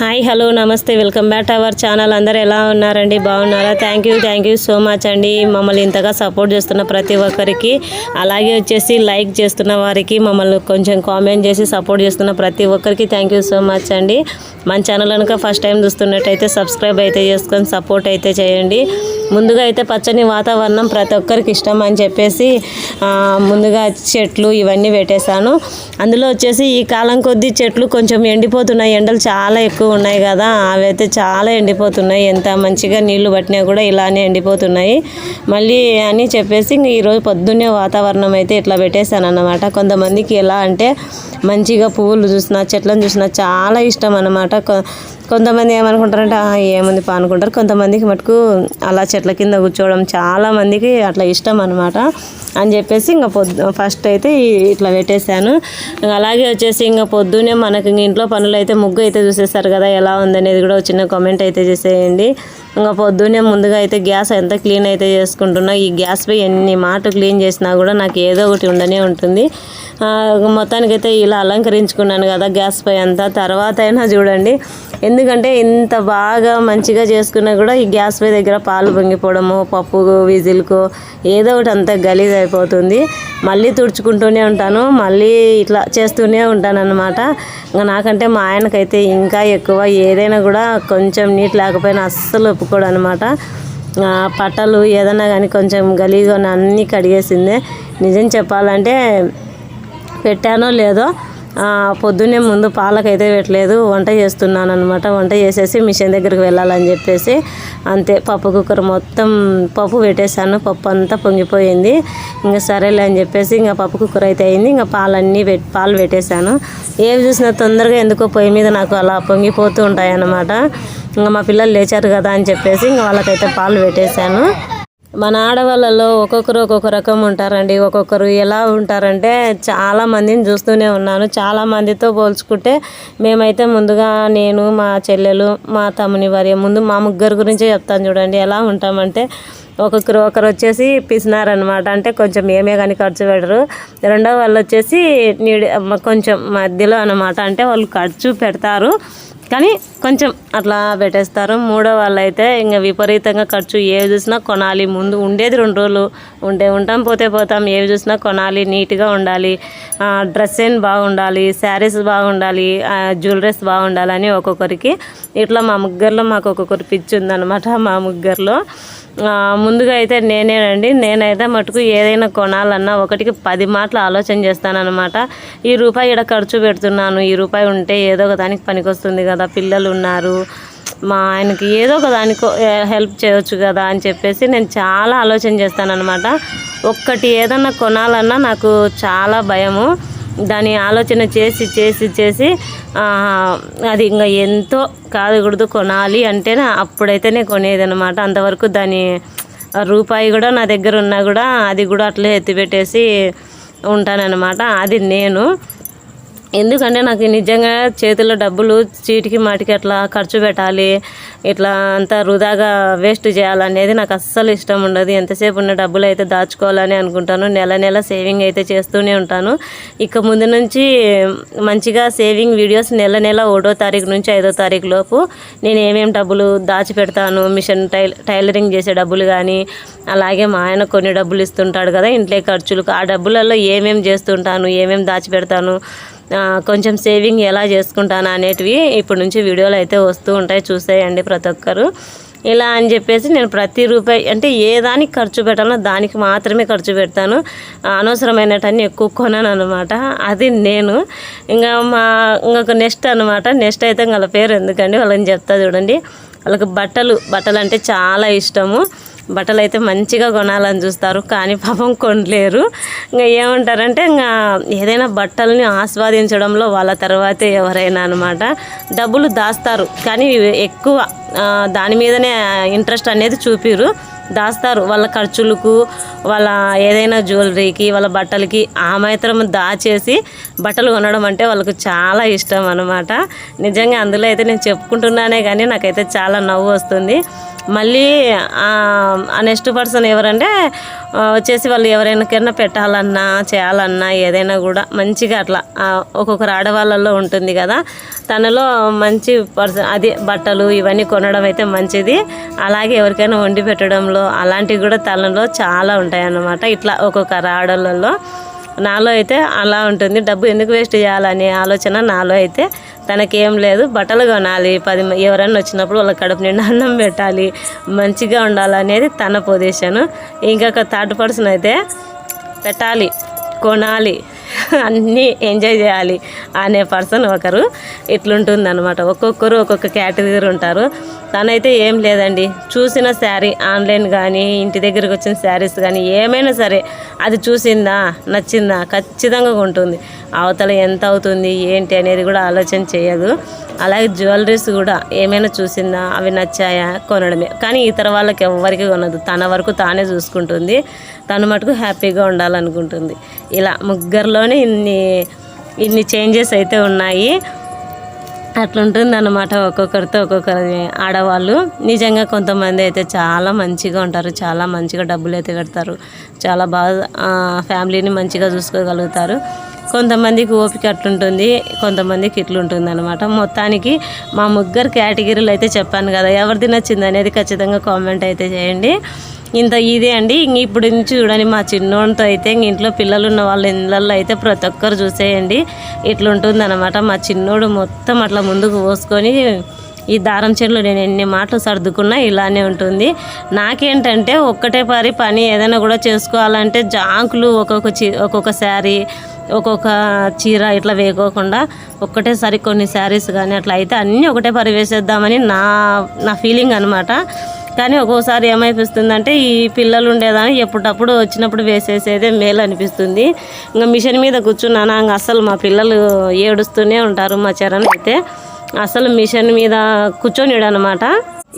Hi hello నమస్తే welcome back to our channel. అందరు ఎలా ఉన్నారండి? బాగున్నారా? Thank you thank you so much అండి. మమ్మల్ని ఇంతగా సపోర్ట్ చేస్తున్న ప్రతి ఒక్కరికి అలాగే వచ్చేసి లైక్ చేస్తున్న వారికి మమ్మల్ని కొంచెం కామెంట్ చేసి సపోర్ట్ చేస్తున్న ప్రతి ఒక్కరికి థ్యాంక్ యూ సో మచ్ అండి. మన ఛానల్ కనుక ఫస్ట్ టైం చూస్తున్నట్టయితే సబ్స్క్రైబ్ అయితే చేసుకొని సపోర్ట్ అయితే చేయండి. ముందుగా అయితే పచ్చని వాతావరణం ప్రతి ఒక్కరికి ఇష్టం అని చెప్పేసి ముందుగా చెట్లు ఇవన్నీ పెట్టేశాను. అందులో వచ్చేసి ఈ కాలం కొద్దీ చెట్లు కొంచెం ఎండిపోతున్నాయి. ఎండలు చాలా ఎక్కువ ఉన్నాయి కదా అవి అయితే చాలా ఎండిపోతున్నాయి. ఎంత మంచిగా నీళ్ళు పట్టినా కూడా ఇలానే ఎండిపోతున్నాయి. మళ్ళీ అని చెప్పేసి ఈరోజు పొద్దున్నే వాతావరణం అయితే ఇట్లా పెట్టేశాను అన్నమాట కొంతమందికి ఎలా అంటే మంచిగా పువ్వులు చూసినా చెట్లను చూసినా చాలా ఇష్టం అన్నమాట. కొంతమంది ఏమనుకుంటారంటే ఏముంది పా అనుకుంటారు కొంతమందికి మటుకు అలా చెట్ల కింద కూర్చోవడం చాలా మందికి అట్లా ఇష్టం అనమాట అని చెప్పేసి ఇంకా పొద్దు ఫస్ట్ అయితే ఇట్లా పెట్టేశాను. అలాగే వచ్చేసి ఇంకా పొద్దున్నే మనకి ఇంట్లో పనులు అయితే ముగ్గు అయితే చూసేస్తారు కదా ఎలా ఉందనేది కూడా చిన్న కామెంట్ అయితే చేసేయండి. ఇంకా పొద్దున్నే ముందుగా అయితే గ్యాస్ ఎంత క్లీన్ అయితే చేసుకుంటున్నా ఈ గ్యాస్ పై ఎన్ని మాట క్లీన్ చేసినా కూడా నాకు ఏదో ఒకటి ఉండనే ఉంటుంది. మొత్తానికైతే ఇలా అలంకరించుకున్నాను కదా గ్యాస్ పై అంతా. తర్వాత అయినా చూడండి ఎందుకంటే ఇంత బాగా మంచిగా చేసుకున్నా కూడా ఈ గ్యాస్ పై దగ్గర పాలు పొంగిపోవడము పప్పు విజిల్కు ఏదో ఒకటి అంత గలీజ్ అయిపోతుంది మళ్ళీ తుడుచుకుంటూనే ఉంటాను మళ్ళీ ఇట్లా చేస్తూనే ఉంటాను అనమాట ఇంకా నాకంటే మా ఆయనకైతే ఇంకా ఎక్కువ ఏదైనా కూడా కొంచెం నీట్ లేకపోయినా అస్సలు ఒప్పుకోడు అనమాట పట్టలు ఏదైనా కానీ కొంచెం గలీజ్గా అన్నీ కడిగేసిందే. నిజం చెప్పాలంటే పెట్టానో లేదో పొద్దున్నే ముందు పాలకైతే పెట్టలేదు వంట చేస్తున్నాను అనమాట వంట చేసేసి మిషన్ దగ్గరికి వెళ్ళాలని చెప్పేసి అంతే పప్పు కుక్కర్ మొత్తం పప్పు పెట్టేశాను పప్పు అంతా పొంగిపోయింది. ఇంకా సరేలే అని చెప్పేసి ఇంకా పప్పు కుక్కర్ అయితే అయింది ఇంకా పాలన్నీ పెట్టి పాలు పెట్టేశాను. ఏవి చూసినా తొందరగా ఎందుకో పొయ్యి మీద నాకు అలా పొంగిపోతూ ఉంటాయన్నమాట. ఇంకా మా పిల్లలు లేచారు కదా అని చెప్పేసి ఇంకా వాళ్ళకైతే పాలు పెట్టేశాను. మన ఆడవాళ్ళలో ఒక్కొక్కరు ఒక్కొక్క రకం ఉంటారండి. ఒక్కొక్కరు ఎలా ఉంటారంటే చాలా మందిని చూస్తూనే ఉన్నాను. చాలా మందితో పోల్చుకుంటే మేమైతే ముందుగా నేను మా చెల్లెలు మా తమ్ముని వారి ముందు మా ముగ్గురు గురించే చెప్తాను చూడండి. ఎలా ఉంటామంటే ఒక్కొక్కరు ఒకరు వచ్చేసి పిసినారనమాట అంటే కొంచెం ఏమే కానీ ఖర్చు పెడరు. రెండో వాళ్ళు వచ్చేసి నీడి కొంచెం మధ్యలో అనమాట అంటే వాళ్ళు ఖర్చు పెడతారు. కానీ కొంచెం అట్లా పెట్టేస్తారు. మూడో వాళ్ళు అయితే ఇంకా విపరీతంగా ఖర్చు ఏవి చూసినా కొనాలి. ముందు ఉండేది రెండు రోజులు ఉండే ఉంటాం పోతే పోతాం. ఏవి చూసినా కొనాలి నీట్గా ఉండాలి. డ్రెస్ ఏం బాగుండాలి శారీస్ బాగుండాలి జ్యువెలరీస్ బాగుండాలి అని ఒక్కొక్కరికి. ఇట్లా మా ముగ్గురులో మాకు ఒక్కొక్కరు పిచ్చి ఉందన్నమాట మా ముగ్గురులో. ముందుగా అయితే నేనేనండి. నేనైతే మటుకు ఏదైనా కొనాలన్నా ఒకటికి పది మాటలు ఆలోచన చేస్తానన్నమాట. ఈ రూపాయి ఇక్కడ ఖర్చు పెడుతున్నాను. ఈ రూపాయి ఉంటే ఏదో ఒక దానికి పనికొస్తుంది కదా. పిల్లలు ఉన్నారు. మా ఆయనకి ఏదో ఒక దానికో హెల్ప్ చేయొచ్చు కదా అని చెప్పేసి నేను చాలా ఆలోచన చేస్తానన్నమాట. ఒక్కటి ఏదన్నా కొనాలన్నా నాకు చాలా భయము. దాని ఆలోచన చేసి చేసి చేసి అది ఇంకా ఎంతో కాదకూడదు కొనాలి అంటేనే అప్పుడైతేనే కొనేది అనమాట అంతవరకు దాని రూపాయి కూడా నా దగ్గర ఉన్నా కూడా అది కూడా అట్లే ఎత్తిపెట్టేసి ఉంటానన్నమాట. అది నేను. ఎందుకంటే నాకు నిజంగా చేతిలో డబ్బులు చీటికి మాటికి అట్లా ఖర్చు పెట్టాలి ఇట్లా అంతా వృధాగా వేస్ట్ చేయాలనేది నాకు అస్సలు ఇష్టం ఉండదు. ఎంతసేపు ఉన్న డబ్బులు అయితే దాచుకోవాలని అనుకుంటాను నెల నెల సేవింగ్ అయితే చేస్తూనే ఉంటాను. ఇక ముందు నుంచి మంచిగా సేవింగ్ వీడియోస్ నెల నెల ఒకటో తారీఖు నుంచి ఐదో తారీఖు లోపు నేను ఏమేమి డబ్బులు దాచిపెడతాను మిషన్ టైల్ టైలరింగ్ చేసే డబ్బులు కానీ అలాగే మా ఆయన కొన్ని డబ్బులు ఇస్తుంటాడు కదా ఇంట్లో ఖర్చులకు ఆ డబ్బులలో ఏమేమి చేస్తుంటాను ఏమేమి దాచిపెడతాను కొంచెం సేవింగ్ ఎలా చేసుకుంటాను అనేటివి ఇప్పటి నుంచి వీడియోలు అయితే వస్తూ ఉంటాయి. చూసేయండి ప్రతి ఒక్కరు. ఇలా అని చెప్పేసి నేను ప్రతి రూపాయి అంటే ఏ దానికి ఖర్చు పెట్టాలో దానికి మాత్రమే ఖర్చు పెడతాను. అనవసరమైనటన్ని ఎక్కువ కొనను అనమాట అది నేను. ఇంకా మా ఇంకొక నెక్స్ట్ అనమాట నెక్స్ట్ అయితే వాళ్ళ పేరు ఎందుకండి? వాళ్ళని చెప్తా చూడండి. వాళ్ళకి బట్టలు బట్టలు అంటే చాలా ఇష్టము. బట్టలు అయితే మంచిగా కొనాలని చూస్తారు కానీ పాపం కొనలేరు. ఇంకా ఏమంటారంటే ఇంకా ఏదైనా బట్టలని ఆస్వాదించడంలో వాళ్ళ తర్వాతే ఎవరైనా అనమాట డబ్బులు దాస్తారు కానీ ఎక్కువ దాని మీదనే ఇంట్రెస్ట్ అనేది చూపిరు. దాస్తారు. వాళ్ళ ఖర్చులకు వాళ్ళ ఏదైనా జ్యువెలరీకి వాళ్ళ బట్టలకి ఆ మాత్రం దాచేసి బట్టలు కొనడం అంటే వాళ్ళకు చాలా ఇష్టం అనమాట నిజంగా అందులో అయితే నేను చెప్పుకుంటున్నానే కానీ నాకైతే చాలా నవ్వు వస్తుంది. మళ్ళీ ఆ నెక్స్ట్ పర్సన్ ఎవరంటే వచ్చేసి వాళ్ళు ఎవరైనాకైనా పెట్టాలన్నా చేయాలన్నా ఏదైనా కూడా మంచిగా అట్లా ఒక్కొక్కరు ఆడవాళ్ళల్లో ఉంటుంది కదా తనలో మంచి పర్సన్ అది బట్టలు ఇవన్నీ కొనడం అయితే మంచిది. అలాగే ఎవరికైనా వండి పెట్టడంలో అలాంటివి కూడా తనలో చాలా ఉంటాయన్నమాట. ఇట్లా ఒక్కొక్క ఆడవాళ్ళలో నాలో అయితే అలా ఉంటుంది. డబ్బు ఎందుకు వేస్ట్ చేయాలనే ఆలోచన నాలో అయితే తనకేం లేదు. బట్టలు కొనాలి. పది ఎవరైనా వచ్చినప్పుడు వాళ్ళ కడుపు నిండా అన్నం పెట్టాలి. మంచిగా ఉండాలనేది తన పొజిషన్. ఇంకొక థర్డ్ పర్సన్ అయితే పెట్టాలి కొనాలి అన్నీ ఎంజాయ్ చేయాలి అనే పర్సన్ ఒకరు ఇట్లుంటుంది అనమాట ఒక్కొక్కరు ఒక్కొక్క కేటగిరీ ఉంటారు. తనైతే ఏం లేదండి. చూసిన శారీ ఆన్లైన్ కానీ ఇంటి దగ్గరికి వచ్చిన శారీస్ కానీ ఏమైనా సరే అది చూసిందా నచ్చిందా ఖచ్చితంగా ఉంటుంది అవతల ఎంత అవుతుంది ఏంటి అనేది కూడా ఆలోచన చేయదు. అలాగే జ్యువెలరీస్ కూడా ఏమైనా చూసిందా అవి నచ్చాయా కొనడమే. కానీ ఇతర వాళ్ళకి ఎవరికి కొనదు. తన వరకు తానే చూసుకుంటుంది. తను మటుకు హ్యాపీగా ఉండాలనుకుంటుంది. ఇలా ముగ్గురులోనే ఇన్ని ఇన్ని చేంజెస్ అయితే ఉన్నాయి. అట్లుంటుంది అన్నమాట ఒక్కొక్కరితో ఒక్కొక్కరి ఆడవాళ్ళు నిజంగా కొంతమంది అయితే చాలా మంచిగా ఉంటారు చాలా మంచిగా డబ్బులు అయితే కడతారు. చాలా బాగా ఫ్యామిలీని మంచిగా చూసుకోగలుగుతారు. కొంతమందికి ఓపిక అట్లుంటుంది కొంతమందికి ఇట్లుంటుంది అనమాట మొత్తానికి మా ముగ్గురు కేటగిరీలు అయితే చెప్పాను కదా ఎవరిది నచ్చింది అనేది ఖచ్చితంగా కామెంట్ అయితే చేయండి. ఇంత ఇదే అండి. ఇప్పుడు నుంచి చూడండి మా చిన్నోడితో అయితే ఇంట్లో పిల్లలు ఉన్న వాళ్ళ ఇళ్ళల్లో అయితే ప్రతి ఒక్కరు చూసేయండి. ఇట్లుంటుంది అనమాట మా చిన్నోడు మొత్తం అట్లా ముందుకు పోసుకొని ఈ దారం చెట్లు నేను ఎన్ని మాటలు సర్దుకున్నా ఇలానే ఉంటుంది. నాకేంటంటే ఒక్కటే పరి పని ఏదైనా కూడా చేసుకోవాలంటే జాంకులు ఒక్కొక్క చీ ఒక్కొక్క శారీ ఒక్కొక్క చీర ఇట్లా వేయకోకుండా ఒక్కటేసారి కొన్ని శారీస్ కానీ అట్లా అయితే అన్నీ ఒకటే పరి వేసేద్దామని నా నా ఫీలింగ్ అనమాట కానీ ఒక్కోసారి ఏమైపిస్తుందంటే ఈ పిల్లలు ఉండేదాన్ని ఎప్పుడప్పుడు వచ్చినప్పుడు వేసేసేదే మేలు అనిపిస్తుంది. ఇంకా మిషన్ మీద కూర్చున్నాను ఇంకా అసలు మా పిల్లలు ఏడుస్తూనే ఉంటారు మా చరణ్ అయితే. అసలు మిషన్ మీద కూర్చొనిడు అనమాట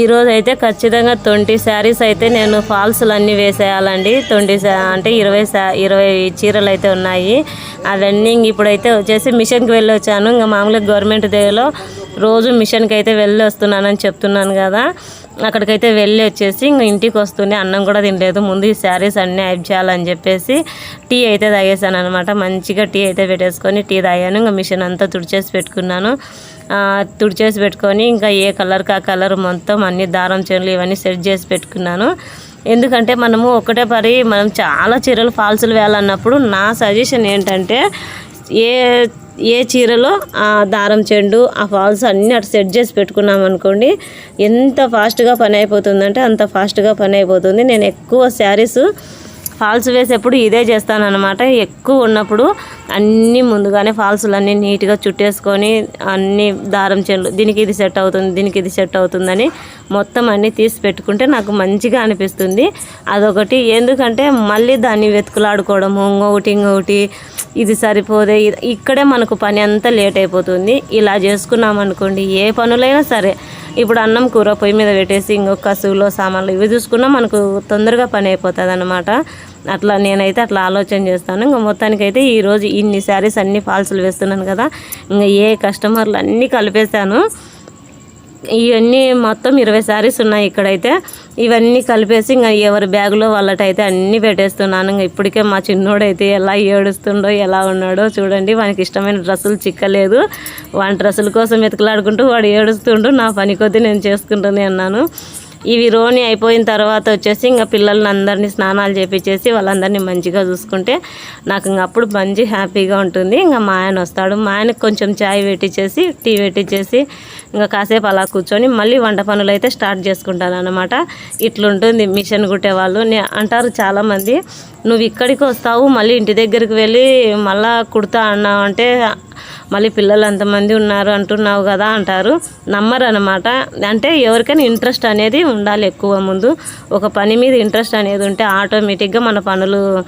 ఈరోజు అయితే ఖచ్చితంగా ట్వంటీ శారీస్ అయితే నేను ఫాల్స్లు అన్నీ వేసేయాలండి ట్వంటీ అంటే ఇరవై శా ఇరవై చీరలు అయితే ఉన్నాయి. అవన్నీ ఇప్పుడైతే వచ్చేసి మిషన్కి వెళ్ళి వచ్చాను ఇంకా మామూలుగా గవర్నమెంట్ దగ్గరలో రోజు మిషన్కి అయితే వెళ్ళి వస్తున్నానని చెప్తున్నాను కదా అక్కడికైతే వెళ్ళి వచ్చేసి ఇంక ఇంటికి వస్తూనే అన్నం కూడా తినలేదు. ముందు ఈ శారీస్ అన్నీ ఐప్ చేయాలని చెప్పేసి టీ అయితే తాగేసాను అనమాట మంచిగా టీ అయితే పెట్టేసుకొని టీ తాగాను. ఇంకా మిషన్ అంతా తుడిచేసి పెట్టుకున్నాను. తుడిచేసి పెట్టుకొని ఇంకా ఏ కలర్కి ఆ కలర్ మొత్తం అన్ని దారం చీరలు ఇవన్నీ సెట్ చేసి పెట్టుకున్నాను. ఎందుకంటే మనము ఒకటే పరి మనం చాలా చీరలు ఫాల్సులు వేయాలన్నప్పుడు నా సజెషన్ ఏంటంటే ఏ ఏ చీరలో ఆ దారం చెండు ఆ ఫాల్స్ అన్నీ అటు సెట్ చేసి పెట్టుకున్నాం అనుకోండి ఎంత ఫాస్ట్గా పని అయిపోతుందంటే అంత ఫాస్ట్గా పని అయిపోతుంది. నేను ఎక్కువ శారీస్ ఫాల్స్ వేసేప్పుడు ఇదే చేస్తాను అనమాట ఎక్కువ ఉన్నప్పుడు అన్నీ ముందుగానే ఫాల్స్లన్నీ నీట్గా చుట్టేసుకొని అన్ని దారం చెల్లు దీనికి ఇది సెట్ అవుతుంది దీనికి ఇది సెట్ అవుతుందని మొత్తం అన్నీ తీసి పెట్టుకుంటే నాకు మంచిగా అనిపిస్తుంది. అదొకటి. ఎందుకంటే మళ్ళీ దాన్ని వెతుకులాడుకోవడము ఇంకొకటి ఇంకొకటి ఇది సరిపోదే ఇది- ఇక్కడే మనకు పని అంతా లేట్ అయిపోతుంది. ఇలా చేసుకున్నాం అనుకోండి ఏ పనులైనా సరే ఇప్పుడు అన్నం కూర పొయ్యి మీద పెట్టేసి ఇంకొక కసువులో సామాన్లు ఇవి చూసుకున్నా మనకు తొందరగా పని అయిపోతుంది అనమాట అట్లా నేనైతే అట్లా ఆలోచన చేస్తాను. ఇంకా మొత్తానికైతే ఈరోజు ఇన్ని శారీస్ అన్ని ఫాల్స్లు వేస్తున్నాను కదా. ఇంకా ఏ కస్టమర్లు అన్నీ కలిపేశాను. ఇవన్నీ మొత్తం ఇరవై శారీస్ ఉన్నాయి ఇక్కడైతే. ఇవన్నీ కలిపేసి ఇంకా ఎవరి బ్యాగులో వాళ్ళటైతే అన్నీ పెట్టేస్తున్నాను. ఇంకా ఇప్పటికే మా చిన్నోడైతే ఎలా ఏడుస్తుండో ఎలా ఉన్నాడో చూడండి. వానికి ఇష్టమైన డ్రెస్సులు చిక్కలేదు. వాని డ్రెస్సుల కోసం వెతుకులాడుకుంటూ వాడు ఏడుస్తుండు. నా పని కొద్దీ నేను చేసుకుంటూనే అన్నాను ఇవి రోని అయిపోయిన తర్వాత వచ్చేసి ఇంకా పిల్లల్ని అందరినీ స్నానాలు చేపించేసి వాళ్ళందరినీ మంచిగా చూసుకుంటే నాకు ఇంక అప్పుడు మంచి హ్యాపీగా ఉంటుంది. ఇంకా మా ఆయన వస్తాడు. మా ఆయనకు కొంచెం చాయ్ పెట్టించేసి టీ పెట్టించేసి ఇంకా కాసేపు అలా కూర్చొని మళ్ళీ వంట పనులు అయితే స్టార్ట్ చేసుకుంటాను అనమాట ఇట్లుంటుంది మిషన్ కుట్టేవాళ్ళు వాళ్ళు. అంటారు చాలామంది నువ్వు ఇక్కడికి వస్తావు మళ్ళీ ఇంటి దగ్గరికి వెళ్ళి మళ్ళా కుడతా అన్నావు అంటే మళ్ళీ పిల్లలు అంతమంది ఉన్నారు అంటున్నావు కదా అంటారు. నమ్మరు అనమాట అంటే ఎవరికైనా ఇంట్రెస్ట్ అనేది ఉండాలి ఎక్కువ ముందు. ఒక పని మీద ఇంట్రెస్ట్ అనేది ఉంటే ఆటోమేటిక్గా మన పనులు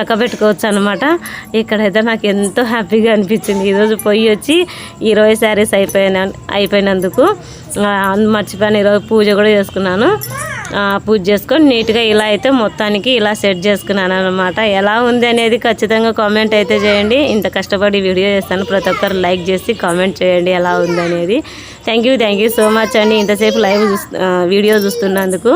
చక్కబెట్టుకోవచ్చు అనమాట ఇక్కడైతే నాకు ఎంతో హ్యాపీగా అనిపించింది. ఈరోజు పొయ్యి వచ్చి ఇరవై శారీస్ అయిపోయిన అయిపోయినందుకు. ఆ, మర్చిపోయాను. ఈరోజు పూజ కూడా చేసుకున్నాను. పూజ చేసుకొని నీట్గా ఇలా అయితే మొత్తానికి ఇలా సెట్ చేసుకున్నాను అనమాట ఎలా ఉంది అనేది ఖచ్చితంగా కామెంట్ అయితే చేయండి. ఇంత కష్టపడి వీడియో చేస్తాను. ప్రతి ఒక్కరు లైక్ చేసి కామెంట్ చేయండి ఎలా ఉంది అనేది. Thank you thank you so much అండి. ఇంతసేపు లైవ్ వీడియో చూస్తున్నందుకు.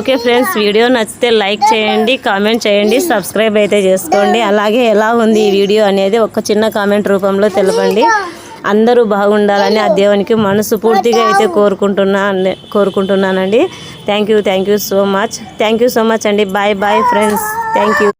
ఓకే ఫ్రెండ్స్ వీడియో నచ్చితే లైక్ చేయండి కామెంట్ చేయండి సబ్స్క్రైబ్ అయితే చేసుకోండి. అలాగే ఎలా ఉంది ఈ వీడియో అనేది ఒక చిన్న కామెంట్ రూపంలో తెలపండి. అందరూ బాగుండాలని ఆ దేవునికి మనసు పూర్తిగా అయితే కోరుకుంటున్నా కోరుకుంటున్నానండి. Thank you thank you so much thank you so much అండి. Bye bye friends thank you